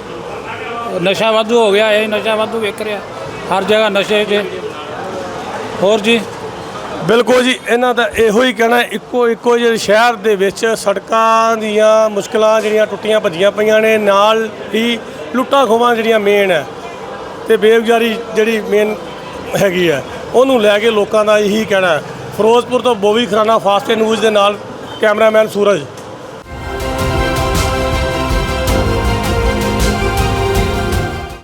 ਨਸ਼ਾ ਵਾਧੂ ਹੋ ਗਿਆ ਇਹ ਨਸ਼ਾ ਵਾਧੂ ਵਿਕ ਰਿਹਾ। ਹਰ ਜਗ੍ਹਾ ਨਸ਼ੇ 'ਚ। ਹੋਰ ਜੀ? ਬਿਲਕੁਲ ਜੀ, ਇਹਨਾਂ ਦਾ ਇਹੋ ਹੀ ਕਹਿਣਾ ਇੱਕੋ ਇੱਕੋ ਜਿਹੇ ਸ਼ਹਿਰ ਦੇ ਵਿੱਚ ਸੜਕਾਂ ਦੀਆਂ ਮੁਸ਼ਕਲਾਂ ਜਿਹੜੀਆਂ ਟੁੱਟੀਆਂ ਭੱਜੀਆਂ ਪਈਆਂ ਨੇ, ਨਾਲ ਹੀ ਲੁੱਟਾਂ ਖੋਹਾਂ ਜਿਹੜੀਆਂ ਮੇਨ ਹੈ ਤੇ ਬੇਗੁਜ਼ਾਰੀ ਜਿਹੜੀ ਮੇਨ ਹੈਗੀ ਹੈ, ਉਹਨੂੰ ਲੈ ਕੇ ਲੋਕਾਂ ਦਾ ਇਹੀ ਕਹਿਣਾ ਫਿਰੋਜ਼ਪੁਰ ਤੋਂ ਬੋਵੀ ਖਰਾਨਾ ਫਾਸਟ ਨਿਊਜ਼ ਦੇ ਨਾਲ, ਕੈਮਰਾਮੈਨ ਸੂਰਜ।